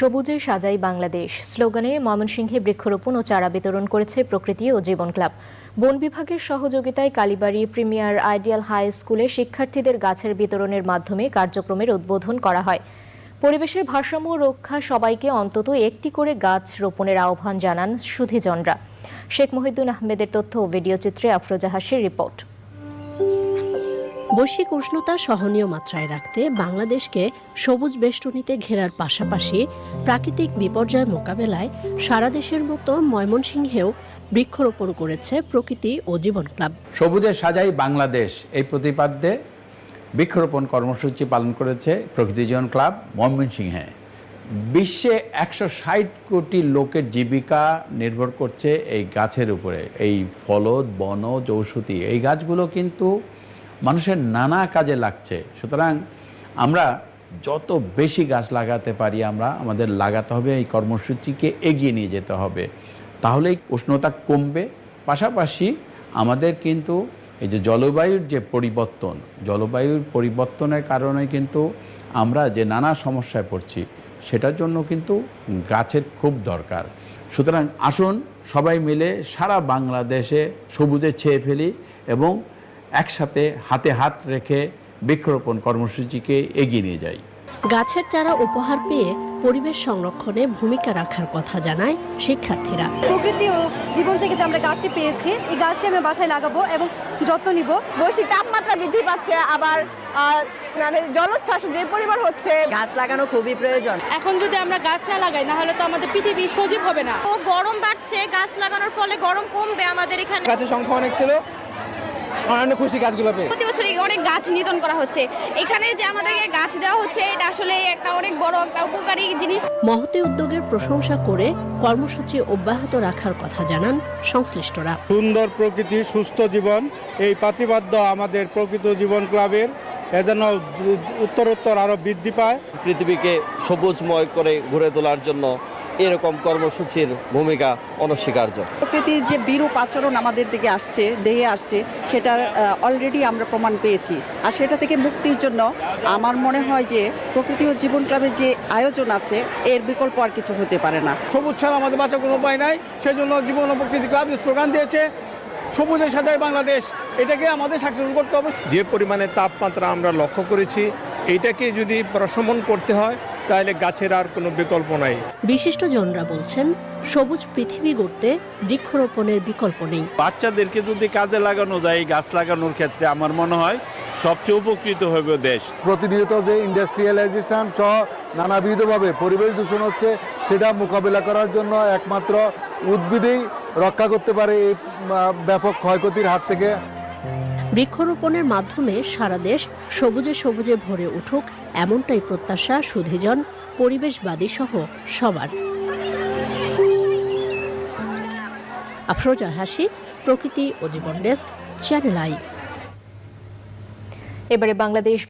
সবুজে সাজাই বাংলাদেশ। স্লোগানে ময়মনসিংহে বৃক্ষরোপণ ও চারা বিতরণ করেছে প্রকৃতি ও জীবন ক্লাব। বন বিভাগের সহযোগিতায় কালীবাড়ি প্রিমিয়ার আইডিয়াল হাই স্কুলে শিক্ষার্থীদের গাছের বিতরণের মাধ্যমে কার্যক্রমের উদ্বোধন করা হয়। পরিবেশের ভারসাম্য রক্ষা সবাইকে অন্তত একটি করে গাছ রোপণের আহ্বান জানান সুধীজনরা শেখ মহিদুন আহমেদের তথ্য ও ভিডিও চিত্রে আফরোজা হাসির রিপোর্ট। বৈশ্বিক উষ্ণতা সহনীয় মাত্রায় রাখতে বাংলাদেশকে সবুজ বেষ্টনীতে ঘেরার পাশাপাশি প্রাকৃতিক বিপর্যয় মোকাবেলায় সারা দেশের মতো ময়মনসিংহেও বৃক্ষরোপণ করেছে প্রকৃতি ও জীবন ক্লাব। সবুজের সাজাই বাংলাদেশ, এই প্রতিপাদ্যে বৃক্ষরোপণ কর্মসূচি পালন করেছে প্রকৃতি জীবন ক্লাব ময়মনসিংহে। বিশ্বে একশো ষাট কোটি লোকের জীবিকা নির্ভর করছে এই গাছের উপরে। এই ফলদ বনজ ঔষধি, এই গাছগুলো কিন্তু মানুষের নানা কাজে লাগছে। সুতরাং আমরা যত বেশি গাছ লাগাতে পারি আমরা, আমাদের লাগাতে হবে, এই কর্মসূচিকে এগিয়ে নিয়ে যেতে হবে। তাহলেই উষ্ণতা কমবে। পাশাপাশি আমাদের কিন্তু এই যে জলবায়ুর যে পরিবর্তন, জলবায়ুর পরিবর্তনের কারণে কিন্তু আমরা যে নানা সমস্যায় পড়ছি, সেটার জন্য কিন্তু গাছের খুব দরকার। সুতরাং আসুন সবাই মিলে সারা বাংলাদেশে সবুজে ছেয়ে ফেলি এবং একসাথে হাতে হাত রেখে বৃক্ষরোপণ কর্মসূচিকে এগিয়ে নিয়ে যাই। গাছের চারা উপহার পেয়ে পরিবেশ সংরক্ষণে ভূমিকা রাখার কথা জানায় শিক্ষার্থীরা। প্রকৃতি ও জীবন থেকে যে আমরা গাছটি পেয়েছি এই গাছটি আমরা বাসায় লাগাবো এবং যত্ন নিব। বৈশ্বিক তাপমাত্রা বৃদ্ধি পাচ্ছে আবার মানে জলোচ্ছ্বাস যে পরিমাণ হচ্ছে। গাছ লাগানো খুবই প্রয়োজন। এখন যদি আমরা গাছ না লাগাই না হলে তো আমাদের পৃথিবী সজীব হবে না। ও গরম বাড়ছে গাছ লাগানোর ফলে গরম কমবে আমাদের এখানে। গাছের সংখ্যা অনেক ছিল অনেক খুশি গাছগুলো পেয়ে। প্রতি বছর অনেক গাছ নিধন করা হচ্ছে। এখানে যে আমাদেরকে গাছ দেওয়া হচ্ছে এটা আসলে একটা অনেক বড় একটা উপকারী জিনিস। মহতি উদ্যোগের প্রশংসা করে কর্মসূচি অব্যাহত রাখার কথা জানান সংশ্লিষ্টরা। সুন্দর প্রকৃতি সুস্থ জীবন এই প্রতিবাদ্য আমাদের প্রকৃত জীবন ক্লাবের এ যেন উত্তরোত্তর আরও বৃদ্ধি পায়। পৃথিবীকে সবুজময় করে ঘুরে তোলার জন্য এরকম কর্মসূচির ভূমিকা অনস্বীকার্য। প্রকৃতির যে বিরূপ আচরণ আমাদের দিকে আসছে দেহে আসছে সেটার অলরেডি আমরা প্রমাণ পেয়েছি। আর সেটা থেকে মুক্তির জন্য আমার মনে হয় যে প্রকৃতি ও জীবন ক্লাবের যে আয়োজন আছে এর বিকল্প আর কিছু হতে পারে না। সবুজ ছাড়া আমাদের বাঁচার কোনো উপায় নাই সেজন্য জীবন ও প্রকৃতি ক্লাব যে স্লোগান দিয়েছে সবুজের সাথে বাংলাদেশ এটাকে আমাদের সাকসেসফুল করতে হবে। যে পরিমাণে তাপমাত্রা আমরা লক্ষ্য করেছি এইটাকে যদি প্রশমন করতে হয় তাহলে গাছের আর কোনো বিকল্প নাই। বিশিষ্টজনরা বলছেন সবুজ পৃথিবী গড়তে বৃক্ষরোপণের বিকল্প নেই। বাচ্চাদেরকে যদি কাজে লাগানো যায় এই গাছ লাগানোর ক্ষেত্রে আমার মনে হয় সবচেয়ে উপকৃত হবে দেশ। প্রতিনিয়ত যে ইন্ডাস্ট্রিয়ালাইজেশন সহ নানাবিধভাবে পরিবেশ দূষণ হচ্ছে সেটা মোকাবিলা করার জন্য একমাত্র উদ্ভিদেই রক্ষা করতে পারে এই ব্যাপক ক্ষয়ক্ষতির হাত থেকে। বৃক্ষরোপণের মাধ্যমে সারা দেশ সবুজে সবুজে ভরে উঠুক এমনটাই প্রত্যাশা সুধিজন, পরিবেশবাদী সহ সবার। Afroza Hasi, Prakriti O Jibon desk, Channel I. এবারে বাংলাদেশ